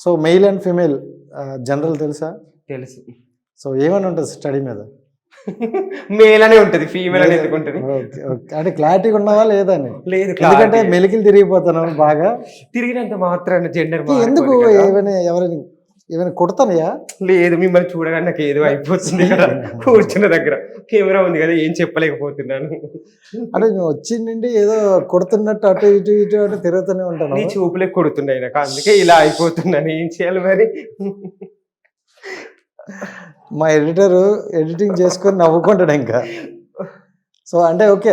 So male and female general తెలుసా? తెలుసు. So ఏమని ఉంటుంది స్టడీ మీద? మేల్ అనే ఉంటది ఫీమేల్ అని ఎందుకు ఉంటది? అంటే క్లారిటీగా ఉన్నవా లేదని లేదు ఎందుకంటే. మెలికలు తిరిగిపోతాను బాగా. తిరిగినంత మాత్రాన జెండర్ ఎందుకు ఏమైనా ఎవరైనా ఏమైనా కుడతానయా లేదు మిమ్మల్ని చూడగానే నాకు ఏదో అయిపోతుంది ఇక్కడ కూర్చున్న దగ్గర. కెమెరా ఉంది కదా ఏం చెప్పలేకపోతున్నాను. అంటే నేను వచ్చి నుండి ఏదో కొడుతున్నట్టు అటు ఇటు ఇటు అటు తిరుగుతూనే ఉంటాను. నీ చూపులే కొడుతున్నాయి నాకు అందుకే ఇలా అయిపోతున్నాను. ఏం చేయాలి మరి? మా ఎడిటర్ ఎడిటింగ్ చేసుకొని నవ్వుకుంటాడు ఇంకా. సో అంటే ఓకే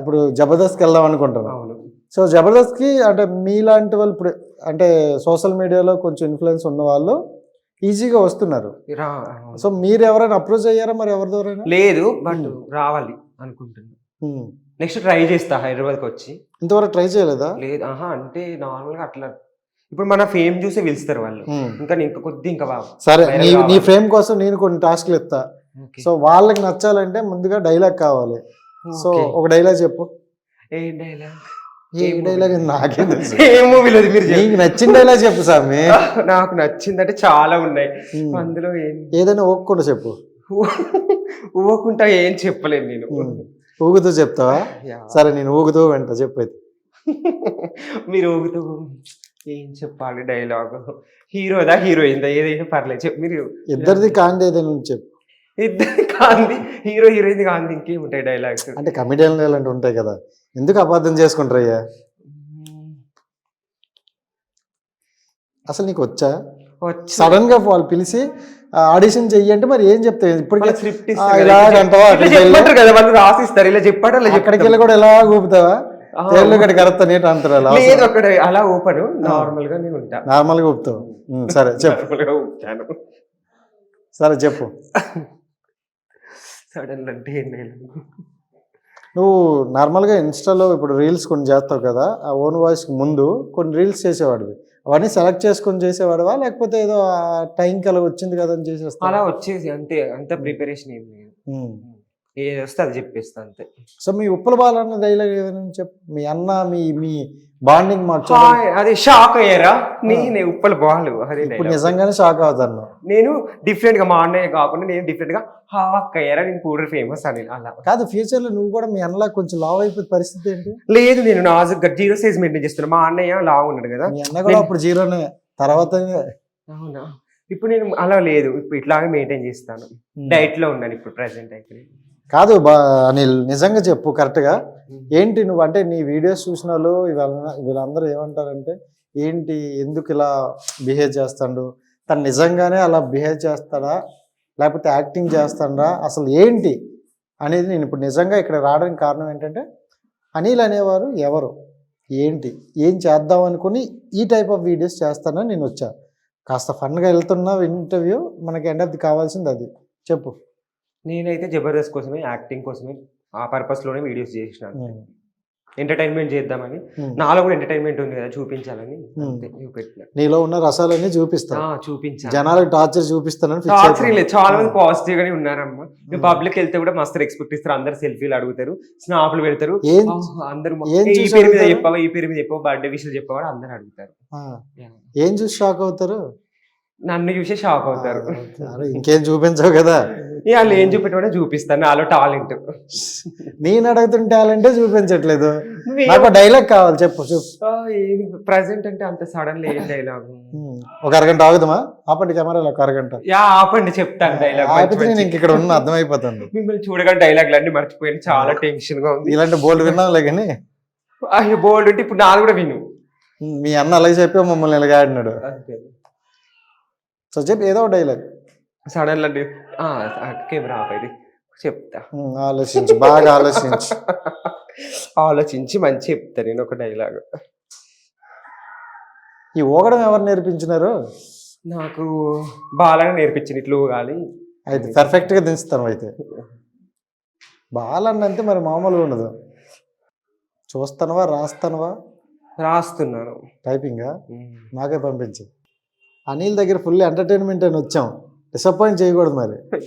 ఇప్పుడు జబర్దస్త్కి వెళ్దాం అనుకుంటున్నాను సో జబర్దస్త్కి అంటే మీలాంటి వాళ్ళు ఇప్పుడు అంటే సోషల్ మీడియాలో కొంచెం ఇన్ఫ్లుయెన్స్ ఉన్న వాళ్ళు ఈజీగా వస్తున్నారు. సో మీరు ఎవరైనా అప్రోచ్ అయ్యారా మరి ఎవరి ద్వారా లేదు బట్ రావాలి అనుకుంటున్నా. నెక్స్ట్ ట్రై చేస్తా హైదరాబాద్కి వచ్చి. ఇంతవరకు ట్రై చేయలేదా? లేదు ఆహా అంటే నార్మల్గా అట్లా. ఇప్పుడు మన ఫేమ్ చూసి పిలుస్తారు వాళ్ళు. ఇంకా ఇంకా కొద్ది ఇంకా బాగా సరే నీ. ఫ్రేమ్ కోసం నేను కొన్ని టాస్క్లు ఇస్తా. సో వాళ్ళకి నచ్చాలంటే ముందుగా డైలాగ్ కావాలి. సో. ఒక డైలాగ్ చెప్పు. ఏ dialogue? ఏ డైలాగ్? నాకే తెలుసు. ఏ మూవీలో మీరు చెప్పు. నీకు నచ్చిన డైలాగ్ చెప్పు సామి. నాకు నచ్చిందంటే చాలా ఉన్నాయి. Hmm. అందులో ఏదైనా ఒక్కకుండా చెప్పు. ఊకుంటా ఏం చెప్పలేను నేను. Hmm. ఊగుతూ చెప్తావా. సరే నేను ఊగుతూ వెంట చెప్పేది మీరు ఊగుతూ ఏం చెప్పాలి డైలాగ్ హీరోదా హీరోయిన్ ఏదైనా పర్లేదు చెప్పు. మీరు ఇద్దరిది కాండి ఏదైనా చెప్పు. ఇద్దరు కాంది హీరో హీరోయిన్ కాంది ఇంకేముంటాయి డైలాగ్స్ అంటే కమిడియన్ ఇలాంటివి ఉంటాయి కదా. ఎందుకు అబద్ధం చేసుకుంటారయ్యా? అసలు నీకు వచ్చా. సడన్గా వాళ్ళు పిలిచి ఆడిషన్ చెయ్యి అంటే మరి ఏం చెప్తావు? ఇప్పటికే స్క్రిప్ట్ కదా. వాళ్ళు రాసిస్తారు. ఇలా చెప్పాడు అలా అక్కడికి వెళ్ళి కూడా ఎలా ఊపుతావా? తేళ్ళు ఇక్కడ కరెక్ట్ నీట్ అంటారు అలా లేదు అక్కడ అలా ఊపను. నార్మల్గా నేను ఉంటా. నార్మల్గా ఊపుతావు సరే చెప్పు. ఊపుతాను. సరే చెప్పు. సడన్ అంటే ఏం? నువ్వు నార్మల్గా ఇన్స్టాలో ఇప్పుడు రీల్స్ కొన్ని చేస్తావు కదా ఆ ఓన్ వాయిస్కి ముందు కొన్ని రీల్స్ చేసేవాడివి. అవన్నీ సెలెక్ట్ చేసుకొని చేసేవాడివా? లేకపోతే ఏదో ఆ టైంకి అలా వచ్చింది కదా అని చేసేస్తా అలా వచ్చేసి అంతే అంత ప్రిపరేషన్ ఏం లేదు. ఏది వస్తే అది చెప్పేస్తా అంతే. సో మీ ఉప్పల బాలన్న డైలాగ్ ఏదైనా చెప్పు మీ అన్న మీ మీ బాండింగ్. హాయ్, అది షాక్ అయ్యారా? నేనే ఉప్పల బాలు. అదే ఇప్పుడు. నిజంగానే షాక్ అవుతాను. నేను డిఫరెంట్గా మా అన్నయ్య కాకుండా నేను డిఫరెంట్గా హాక్ అయ్యారా? నేను కూడా ఫేమస్ అని అలా. కాదు ఫ్యూచర్లో నువ్వు కూడా మీ అన్నలా కొంచెం లావ్ అయిపోతే పరిస్థితి ఏంటి? లేదు నేను నాజుగా జీరో సైజ్ మెయింటైన్ చేస్తున్నా. మా అన్నయ్య లావు ఉన్నాడు కదా. మీ అన్న కూడా అప్పుడు జీరోనే. తర్వాత అవునా? ఇప్పుడు నేను అలా లేదు. ఇప్పుడు ఇట్లాగే మెయింటైన్ చేస్తాను. డైట్లో ఉన్నాను ఇప్పుడు ప్రెసెంట్ అయితే. కాదు బా అనిల్ నిజంగా చెప్పు కరెక్ట్గా ఏంటి నువ్వు అంటే నీ వీడియోస్ చూసిన వాళ్ళు వీళ్ళ- వీళ్ళందరూ ఏమంటారంటే ఏంటి ఎందుకు ఇలా బిహేవ్ చేస్తాడు? తను నిజంగానే అలా బిహేవ్ చేస్తాడా? లేకపోతే యాక్టింగ్ చేస్తాడా? అసలు ఏంటి? అనేది నేను ఇప్పుడు నిజంగా ఇక్కడ రావడానికి కారణం ఏంటంటే అనిల్ అనేవారు ఎవరు? ఏంటి? ఏం చేద్దాం అనుకుని ఈ టైప్ ఆఫ్ వీడియోస్ చేస్తానని నేను వచ్చా. కాస్త ఫన్గా వెళ్తున్న ఇంటర్వ్యూ మనకి ఎండ్ ఆఫ్ ది కావాల్సింది అది. చెప్పు. నేనైతే జబర్దస్త్ కోసమే యాక్టింగ్ కోసమే ఆ పర్పస్లోనే వీడియోస్ చేసినాను ఉమ్, ఎంటర్టైన్మెంట్ చేద్దామని. నాలో కూడా ఎంటర్టైన్మెంట్ ఉంది కదా చూపించాలని. నీలో ఉన్న రసాలన్నీ చూపిస్తా. చూపించాను జనాలకు టార్చర్ చూపిస్తానని టార్చర్. లేదు. చాలా మంది పాజిటివ్ గానే ఉన్నారమ్మా. Hmm. పబ్లిక్ వెళ్తే కూడా మస్తు ఎక్స్పెక్ట్ ఇస్తారు. అందరు సెల్ఫీలు అడుగుతారు స్నాప్లు పెడతారు. అందరూ ఈ పేరు మీద? చెప్పావా ఈ పేరు మీద చెప్పావా బర్త్డే విషయం చెప్పావా అందరు అడుగుతారు. ఏం చూసి షాక్ అవుతారు? నన్ను చూసే షాక్ అవుతారు. ఇంకేం చూపించవు కదా. వాళ్ళు ఏం చూపెట్టమని చూపిస్తాను నాలో టాలెంట్ నేను అడుగుతున్న టాలెంటే చూపించట్లేదు. నాకు డైలాగ్ కావాలి చెప్పు చెప్పు. ప్రజెంట్ అంటే అంత సడన్ ఏం డైలాగ్ ఒక అరగంట ఆగుదామా? ఆపండి కెమెరాలో ఒక అరగంట. యా ఆపండి చెప్తాను డైలాగ్ ఆపితే నేను ఇంక ఇక్కడ ఉన్న అర్థమైపోతుంది. మిమ్మల్ని చూడగానే డైలాగ్లు అన్ని మర్చిపోయాను చాలా టెన్షన్గా ఉంది. ఇలాంటి బోల్డ్ విన్నాంలే కానీ? అయ్యో బోల్డ్ అంటే ఇప్పుడు నాది కూడా విను. మీ అన్న అలాగే చెప్పి మమ్మల్ని ఇలాగ ఆడినాడు. సో చెప్పి ఏదో డైలాగ్ సడన్ కెమెరా ఆపేది చెప్తా. ఆలోచించు బాగా ఆలోచించు. ఆలోచించి మంచి చెప్తా నేను ఒక డైలాగ్ ఈ ఊగడం ఎవరు నేర్పించినారు? నాకు బాగా నేర్పించింది ఇట్లు ఊగాలి. అయితే పర్ఫెక్ట్గా దించుతాను అయితే. బాలన్న అంటే మరి మామూలుగా ఉండదు. చూస్తానవా రాస్తానవా? రాస్తున్నాను. టైపింగా నాకే పంపించు. అనిల్ దగ్గర ఫుల్ ఎంటర్టైన్మెంట్ అని వచ్చాం. డిసప్పాయింట్ చేయకూడదు మరి.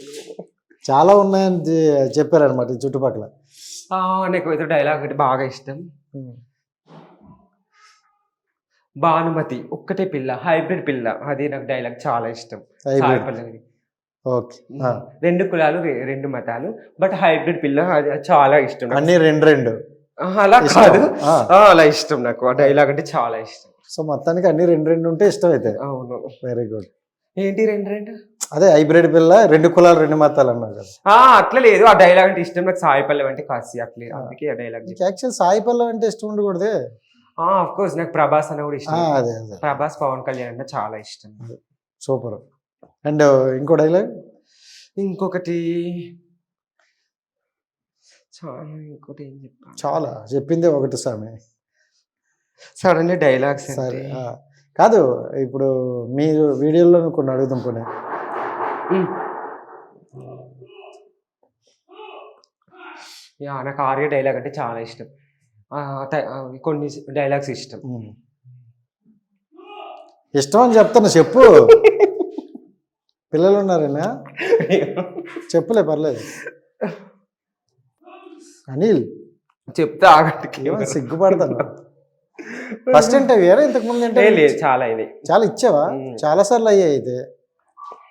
చాలా ఉన్నాయని చెప్పారనమాట ఈ చుట్టుపక్కల. నాకు అయితే డైలాగ్ అంటే బాగా ఇష్టం. భానుమతి ఒక్కటే పిల్ల హైబ్రిడ్ పిల్ల. అది నాకు డైలాగ్ చాలా ఇష్టం. ఓకే. రెండు కులాలు రెండు మతాలు. బట్ హైబ్రిడ్ పిల్ల అది చాలా ఇష్టం. అన్ని రెండు రెండు. అలా. కాదు. అలా ఇష్టం నాకు. ఆ డైలాగ్ అంటే చాలా ఇష్టం. సో మొత్తానికి అన్ని రెండు రెండు ఉంటే ఇష్టం అయితే అవును. వెరీ గుడ్ ఏంటి రెండు రెండు? అదే హైబ్రిడ్ పిల్ల రెండు కులాలు రెండు మతాలు అన్నారు కదా. అట్లా లేదు. ఆ డైలాగ్ అంటే ఇష్టం నాకు సాయి పల్లవి అంటే కాసి అట్లే. అందుకే ఆ డైలాగ్ యాక్చువల్ సాయి పల్లవి అంటే ఇష్టం ఉండకూడదే? ఆఫ్ కోర్స్ నాకు ప్రభాస్ అన్న కూడా ఇష్టం. అదే అదే. ప్రభాస్ పవన్ కళ్యాణ్ అంటే చాలా ఇష్టం. సూపర్ అండ్ ఇంకో డైలాగ్ ఇంకొకటి చాలా ఇంకోటి ఏం చెప్పాలి? చాలా. చెప్పిందే ఒకటి స్వామి. సడన్ డైలాగ్స్ సరే ఆ. కాదు ఇప్పుడు మీరు వీడియోలో కొన్ని అడుగుతాం కొన్ని యా నాకు ఆర్య డైలాగ్ అంటే చాలా ఇష్టం. ఆ, ట- ఆ, కొన్ని డైలాగ్స్ ఇష్టం. ఉమ్. ఇష్టం అని చెప్తాను చెప్పు. పిల్లలు ఉన్నారేనా? చెప్పులే పర్లేదు. అనిల్. చెప్తా ఆగట్టుకి ఏమో సిగ్గుపడతాను. ఫస్ట్ ఇంటర్వ్యూ ఇంతకు ముందు ఇంటర్వ్యూ చాలా అయినాయి. చాలా ఇచ్చావా. చాలా సార్లు అయ్యాయి అయితే.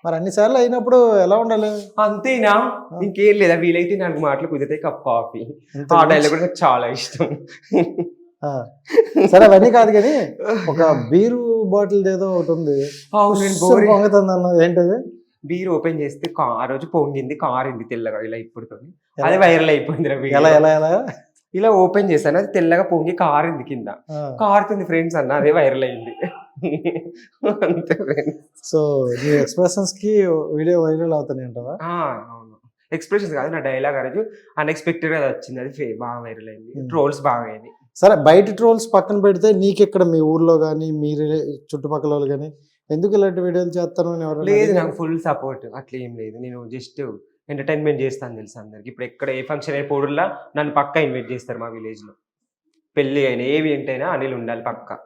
మరి అన్ని సార్లు అయినప్పుడు ఎలా ఉండాలి? అంతేనా? ఇంకేం లేదా? వీలైతే నాకు మాటలు కుదిరితే కప్ కాఫీ. ఆ డైలాగ్ కూడా నాకు చాలా ఇష్టం. సరే అవన్నీ కాదు కానీ ఒక బీరు బాటిల్ ఏదో ఒకటి ఉంది. పొంగుతుంది ఏంటది? బీర్ ఓపెన్ చేస్తే ఆ రోజు పొంగింది కారింది తెల్లగా ఇలా ఇప్పుడు అదే వైరల్ అయిపోయింది. ఎలా ఎలా ఎలా? ఇలా ఓపెన్ చేశాను. అది తెల్లగా పొంగి కారింది కింద. కారుతుంది ఫ్రెండ్స్ అన్న అదే వైరల్ అయింది. అంతే. సో నీ ఎక్స్ప్రెషన్స్కి వీడియో వైరల్ అవుతాయి అంటావా? అవును. ఎక్స్ప్రెషన్స్ కాదు నా డైలాగ్ రోజు అన్ఎక్స్పెక్టెడ్గా వచ్చింది. అది బాగా వైరల్ అయింది. ట్రోల్స్ బాగా అయింది. సరే బయట ట్రోల్స్ పక్కన పెడితే నీకు ఇక్కడ మీ ఊర్లో కానీ మీ రిలే- చుట్టుపక్కల వాళ్ళు కానీ ఎందుకు ఇలాంటి వీడియోలు చేస్తాను లేదు? నాకు ఫుల్ సపోర్ట్ అట్లా ఏం లేదు. నేను జస్ట్ ఎంటర్టైన్మెంట్ చేస్తాను తెలుసు అందరికి. ఇప్పుడు ఎక్కడ ఏ ఫంక్షన్ అయినా పోడుల్లా నన్ను పక్కా ఇన్వైట్ చేస్తారు మా విలేజ్లో పెళ్ళి అయినా ఏవి ఏంటైనా అనిల్ ఉండాలి పక్క.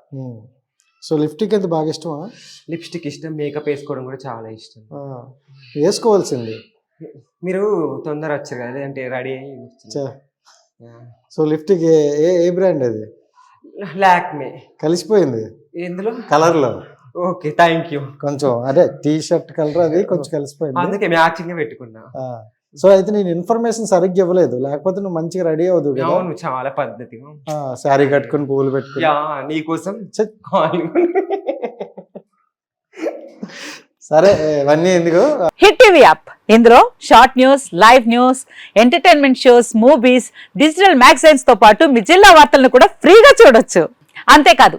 సో లిఫ్టిక్ అయితే బాగా ఇష్టమా? లిప్స్టిక్ ఇష్టం మేకప్ వేసుకోవడం కూడా చాలా ఇష్టం. వేసుకోవాల్సింది. మీరు తొందర వచ్చారు కదా అంటే రెడీ అయ్యి. సో లిఫ్టిక్ ఏ ఏ బ్రాండ్ అది? లాక్మే కలిసిపోయింది. ఎందులో? కలర్లో ఓకే థ్యాంక్ యూ కొంచెం అదే టీ షర్ట్ కలర్ అది కొంచెం కలిసిపోయింది. అందుకే మ్యాచింగ్ పెట్టుకున్నా. సో అయితే నేను ఇన్ఫర్మేషన్ సరిగ్గా ఇవ్వలేదు. లేకపోతే నువ్వు మంచిగా రెడీ అవుదు అవును చాలా పద్ధతిగా శారీ కట్టుకుని పువ్వులు పెట్టుకుని. యా నీకోసం సరే ఇవన్నీ ఎందుకు? Hit TV app. ఇందులో short news live news entertainment shows movies digital మ్యాగజైన్స్తో పాటు మీ జిల్లా వార్తలను కూడా ఫ్రీగా చూడొచ్చు. అంతేకాదు